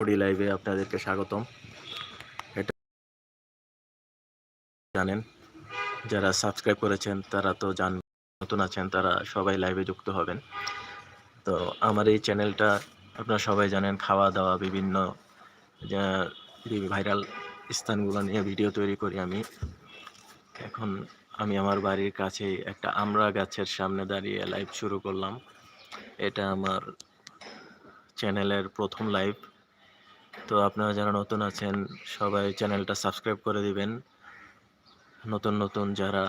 Foodie লাইভে আপনাদেরকে স্বাগতম। এটা জানেন, যারা সাবস্ক্রাইব করেছেন তারা তো জান, নতুন আছেন, তারা সবাই লাইভে যুক্ত হবেন। তো আমার এই চ্যানেলটা আপনারা সবাই জানেন খাওয়া দাওয়া বিভিন্ন ভাইরাল স্থানগুলো নিয়ে ভিডিও তৈরি করি আমি। এখন আমি আমার বাড়ির কাছেই একটা আমরা গাছের সামনে দাঁড়িয়ে লাইভ শুরু করলাম। এটা আমার চ্যানেলের প্রথম লাইভ তো আপনারা যারা নতুন আছেন, সবাই চ্যানেলটা সাবস্ক্রাইব করে দিবেন। নতুন নতুন যারা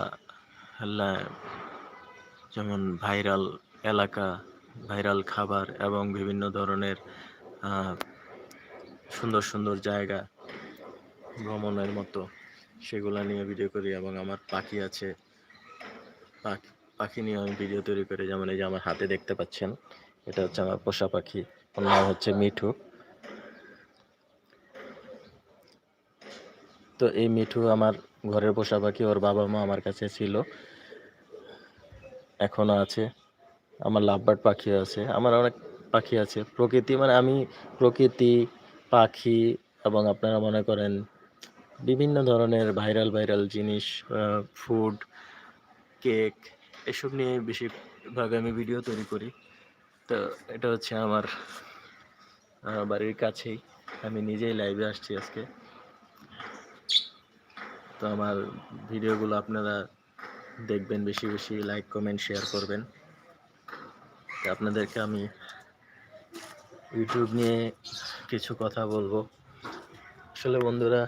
যেমন ভাইরাল এলাকা, ভাইরাল খাবার এবং বিভিন্ন ধরনের সুন্দর সুন্দর জায়গা ভ্রমণের মতো, সেগুলো নিয়ে ভিডিও করি এবং আমার পাখি আছে। পাখি পাখি নিয়ে আমি ভিডিও তৈরি করি। যেমন এই যে আমার হাতে দেখতে পাচ্ছেন, এটা হচ্ছে আমার পোষা পাখি। ওর নাম হচ্ছে মিঠু। তো এই মিঠু আমার ঘরের পোষা পাখি ওর বাবা মা আমার কাছে ছিল। এখনও আছে। আমার লাভবার্ড পাখি আছে। আমার অনেক পাখি আছে। প্রকৃতি মানে আমি প্রকৃতি, পাখি এবং আপনারা মনে করেন বিভিন্ন ধরনের ভাইরাল ভাইরাল জিনিস ফুড কেক এসব নিয়ে বেশিরভাগ আমি ভিডিও তৈরি করি। তো এটা হচ্ছে আমার বাড়ির কাছেই। আমি নিজেই লাইভে আসছি আজকে। তো আমার ভিডিওগুলো আপনারা দেখবেন বেশি বেশি লাইক কমেন্ট শেয়ার করবেন। তো আপনাদেরকে আমি ইউটিউব নিয়ে কিছু কথা বলব। আসলে বন্ধুরা,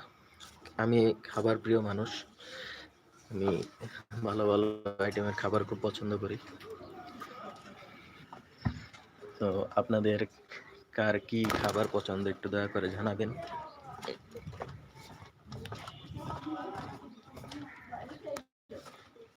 আমি খাবার প্রিয় মানুষ। আমি ভালো ভালো আইটেমের খাবার খুব পছন্দ করি। তো আপনাদের কার কি খাবার পছন্দ একটু দয়া করে জানাবেন।